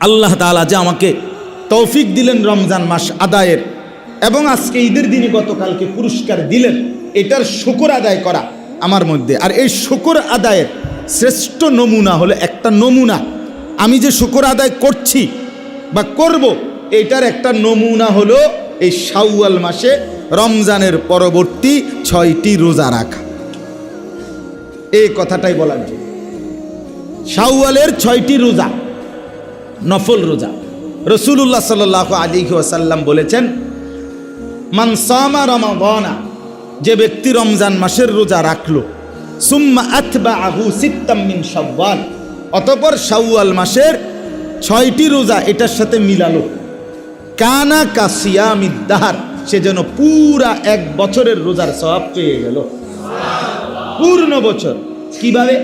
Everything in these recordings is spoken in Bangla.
আল্লাহ তাআলা যে আমাকে তৌফিক দিলেন রমজান মাস আদায়ের এবং আজকে ঈদের দিনে গতকালকে পুরস্কার দিলেন, এটার শুকর আদায় করা আমার মধ্যে। আর এই শুকর আদায়ের শ্রেষ্ঠ নমুনা হলো একটা নমুনা। আমি যে শুকর আদায় করছি বা করব, এটার একটা নমুনা হলো এই শাওয়াল মাসে রমজানের পরবর্তী ছয়টি রোজা রাখা। এই কথাটাই বলার জন্য। শাওয়ালের ছয়টি রোজা নফল রোজা। রসুল্লাহ সাল আলী ওয়াসাল্লাম বলেছেন মানসামা রমাবনা যে ব্যক্তি রমজান মাসের রোজা রাখল, সুম্মা আথবা আহু সিত্তাম্মিন সব্বাল অতপর শাওয়াল মাসের ছয়টি রোজা এটার সাথে মিলালো। কানা কাসিয়া কাসিয়ামিদ্দাহার সে যেন পুরা এক বছরের রোজার সওয়াব পেয়ে গেল। পূর্ণ বছর। কীভাবে?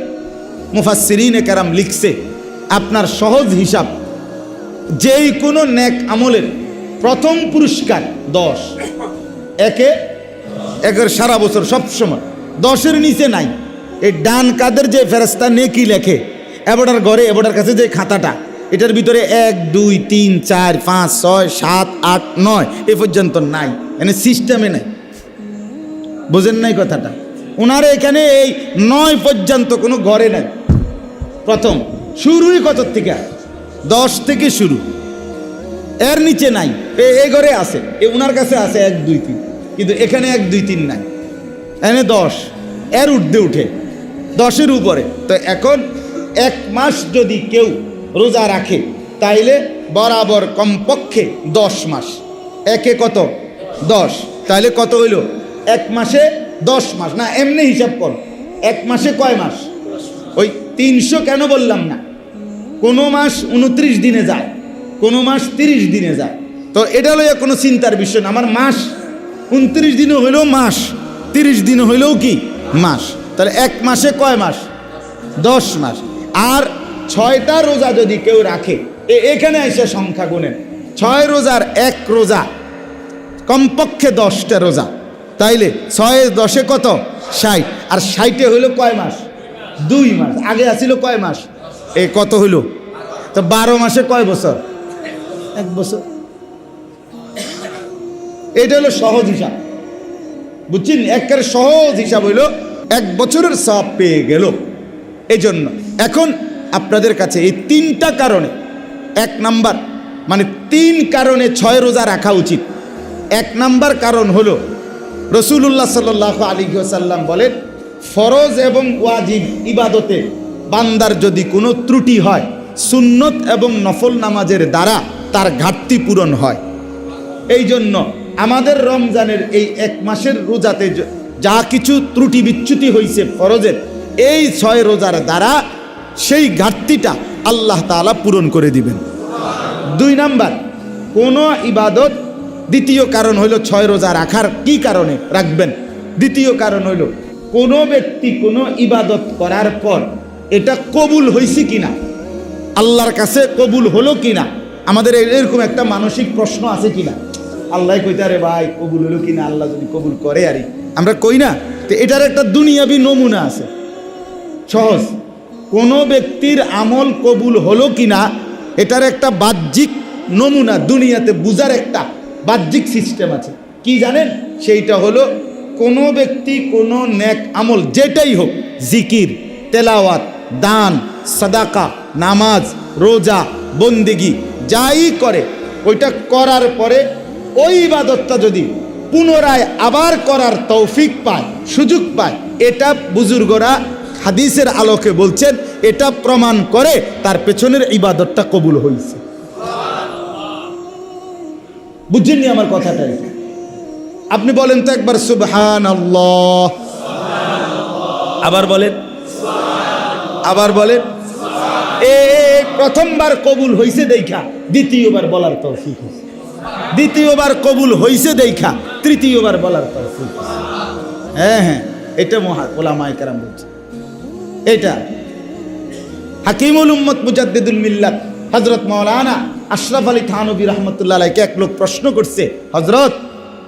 মুফাসসিরিনে কারাম লিখছে, আপনার সহজ হিসাব যেই কোনো নেক আমলের প্রথম পুরস্কার, দশ। একে, একের সারা বছর সব সময় দশের নিচে নাই। এই ডান কাদের যে ফেরস্তা নেকি লেখে এবাটার ঘরে এবাটার কাছে যে খাতাটা, এটার ভিতরে এক, দুই, তিন, চার, পাঁচ, ছয়, সাত, আট, নয়, এ পর্যন্ত নাই। এনে সিস্টেমে নাই। বোঝেন নাই কথাটা? ওনার এখানে এই নয় পর্যন্ত কোনো ঘরে নাই। প্রথম, শুরুই কত থেকে? দশ থেকে শুরু। এর নিচে নাই। এ- ঘরে আছে। এ ওনার কাছে আছে এক, দুই, তিন। কিন্তু এখানে এক, দুই, তিন নাই। এনে দশ। এর উর্ধে উঠে। দশের উপরে। তো এখন এক মাস যদি কেউ রোজা রাখে, তাইলে বরাবর কমপক্ষে দশ মাস। একে কত? দশ। তাইলে কত হইল? এক মাসে দশ মাস। না, এমনি হিসাব কর। এক মাসে কয় মাস? ওই তিনশো কেন বললাম না? কোনো মাস উনত্রিশ দিনে যায়, কোনো মাস তিরিশ দিনে যায়। তো এটা লইয়া কোনো চিন্তার বিষয় না। আমার মাস উনত্রিশ দিনে হইলেও মাস, তিরিশ দিনে হইলেও কি? মাস। তাহলে এক মাসে কয় মাস? দশ মাস। আর ছয়টা রোজা যদি কেউ রাখে এখানে এসে সংখ্যা গুনেন। ছয় রোজার এক রোজা, কমপক্ষে দশটা রোজা। তাইলে ছয় দশে কত? ষাট। আর ষাটে হইল কয় মাস? দুই মাস। আগে আসিল কয় মাস? এ কত হইল? তো বারো মাসে কয় বছর? এক বছর। এটা হলো সহজ হিসাব। বুঝছেন? একেবারে সহজ হিসাব হইল। এক বছরের সব পেয়ে গেল। এই জন্য এখন আপনাদের কাছে এই তিনটা কারণে, এক নাম্বার মানে তিন কারণে ছয় রোজা রাখা উচিত। এক নাম্বার কারণ হলো রসুল্লাহ সাল আলী সাল্লাম বলেন, ফরজ এবং ওয়াজিব ইবাদতে বান্দার যদি কোনো ত্রুটি হয়, সুন্নত এবং নফল নামাজের দ্বারা তার ঘাটতি পূরণ হয়। এই জন্য আমাদের রমজানের এই এক মাসের রোজাতে যা কিছু ত্রুটি বিচ্যুতি হয়েছে ফরজের, এই ছয় রোজার দ্বারা সেই ঘাটতিটা আল্লাহ তাআলা পূরণ করে দিবেন। দুই নাম্বার, কোনো ইবাদত, দ্বিতীয় কারণ হইল ছয় রোজা রাখার কি কারণে? রাখবেন। দ্বিতীয় কারণ হইল, কোনো ব্যক্তি কোনো ইবাদত করার পর এটা কবুল হয়েছে কিনা? আল্লাহর কাছে কবুল হলো কিনা? আমাদের এরকম একটা মানসিক প্রশ্ন আছে কিনা? আল্লাহ কইতে, আরে ভাই, কবুল হলো কিনা? আল্লাহ যদি কবুল করে আরে আমরা কই না? তো এটার একটা দুনিয়াবি নমুনা আছে। সহজ। কোনো ব্যক্তির আমল কবুল হলো কিনা, এটার একটা বাহ্যিক নমুনা, দুনিয়াতে বুঝার একটা বাহ্যিক সিস্টেম আছে। কি জানেন? সেইটা হলো কোনো ব্যক্তি কোনো নেক আমল, যেটাই হোক, জিকির, তেলাওয়াত দান, সাদাকা, নামাজ, রোজা, বন্দিগি, যাই করে, ওইটা করার পরে ওই ইবাদতটা যদি পুনরায় আবার করার তৌফিক পায়, সুযোগ পায়, এটা বুজুর্গরা হাদিসের আলোকে বলছেন, এটা প্রমাণ করে তার পেছনের ইবাদতটা কবুল হয়েছে বুঝছেননি আমার কথাটা? আপনি বলেন তো একবার সুবহান আল্লাহ আবার বলেন। আবার বলেন এ প্রথমবার কবুল হইছে দেখা, দ্বিতীয়বার বলার তৌফিক। দ্বিতীয়বার কবুল হইছে দেখা, তৃতীয়বার বলার তৌফিক হ্যাঁ হ্যাঁ এটা মহা ওলামায় কারাম বলছে। এটা হাকিমুল উম্মত মুজাদ্দিদুল মিল্লাত হজরত মৌলানা আশরাফ আলী থানবী রহমতুল্লাহ এক লোক প্রশ্ন করছে হজরত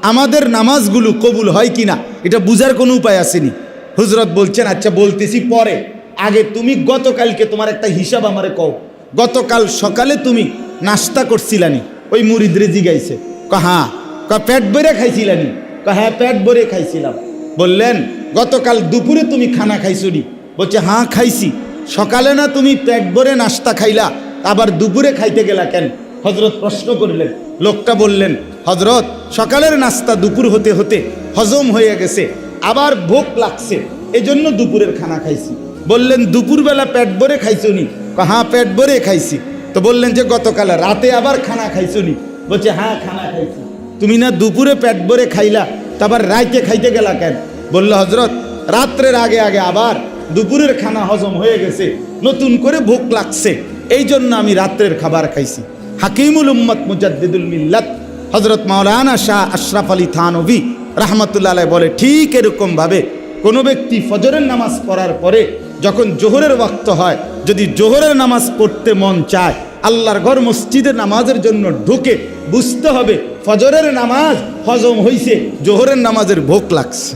আমাদের নামাজগুলো কবুল হয় কিনা? এটা বুঝার কোনো উপায় আসেনি। হুজরত বলছেন আচ্ছা বলতেছি পরে। আগে তুমি গতকালকে তোমার একটা হিসাব আমারে কও। গতকাল সকালে তুমি নাস্তা করছিলানি, ওই মুরিদরে জিগাইছে ক হ্যাঁ ক পেট ভরে খাইছিলানি। ক হ্যাঁ পেট ভরে খাইছিলাম। বললেন, গতকাল দুপুরে তুমি খানা খাইছনি। বলছে হ্যাঁ খাইছি। সকালে না তুমি পেট ভরে নাস্তা খাইলা, আবার দুপুরে খাইতে গেলা কেন? হজরত প্রশ্ন করলেন। লোকটা বললেন হজরত সকালের নাস্তা দুপুর হতে হতে হজম হয়ে গেছে, আবার ভোগ লাগছে, এজন্য দুপুরের খানা খাইছি। বললেন, দুপুরবেলা পেট ভরে খাইছনি? হ্যাঁ পেট ভরে খাইছি। তো বললেন যে, গতকাল রাতে আবার খানা খাইছনি? বলছে হ্যাঁ খানা খাইছি। তুমি না দুপুরে পেট ভরে খাইলা তারপর রাইতে খাইতে গেলা কেন? বলল হজরত রাত্রের আগে আগে আবার দুপুরের খানা হজম হয়ে গেছে, নতুন করে ভোগ লাগছে এই জন্য আমি রাত্রের খাবার খাইছি। হাকিমুল উম্মত মুজাদ্দিদুল মিল্লাত হজরত মাওলানা শাহ আশরাফ আলী থানবী রাহমাতুল্লাহ বলে, ঠিক এরকমভাবে কোনো ব্যক্তি ফজরের নামাজ পড়ার পরে যখন জোহরের ওয়াক্ত হয় যদি জোহরের নামাজ পড়তে মন চায় আল্লাহর ঘর মসজিদের নামাজের জন্য ঢুকে বুঝতে হবে ফজরের নামাজ হজম হইছে জোহরের নামাজের ভোগ লাগছে।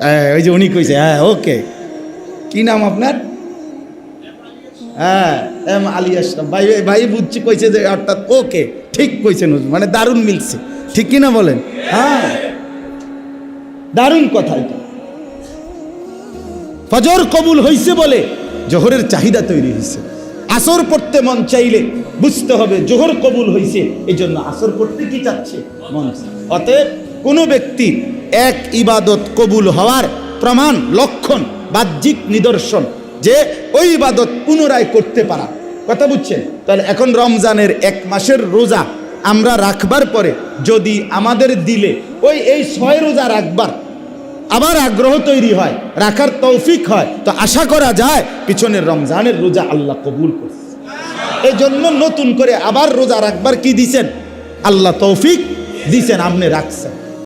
হ্যাঁ, ওই যে উনি কইছে হ্যাঁ ওকে। কি নাম আপনার? হ্যাঁ এম আলী আশরাফ ভাই ভাই বুঝছি কইছে যে অর্থাৎ ওকে ঠিক কইছেন মানে দারুণ মিলছে। ঠিক কি না বলেন? হ্যাঁ। দারুণ কথা এটা। ফজর কবুল হইছে বলে জোহরের চাহিদা তৈরি হয়েছে আসর পড়তে মন চাইলে বুঝতে হবে জোহর কবুল হইছে এই জন্য আসর পড়তে কি চাচ্ছে? মন অতএব কোনো ব্যক্তি এক ইবাদত কবুল হওয়ার প্রমাণ, লক্ষণ, বাহ্যিক নিদর্শন যে ওই ইবাদত পুনরায় করতে পারা। কথা বুঝছেন? তাহলে এখন রমজানের এক মাসের রোজা আমরা রাখবার পরে যদি আমাদের দিলে ওই এই ছয় রোজা রাখবার আবার আগ্রহ তৈরি হয়, রাখার তৌফিক হয়। তো আশা করা যায়, পিছনের রমজানের রোজা আল্লাহ কবুল করছে। এই জন্য নতুন করে আবার রোজা রাখবার কি দিছেন? আল্লাহ তৌফিক দিছেন, আপনি রাখছেন।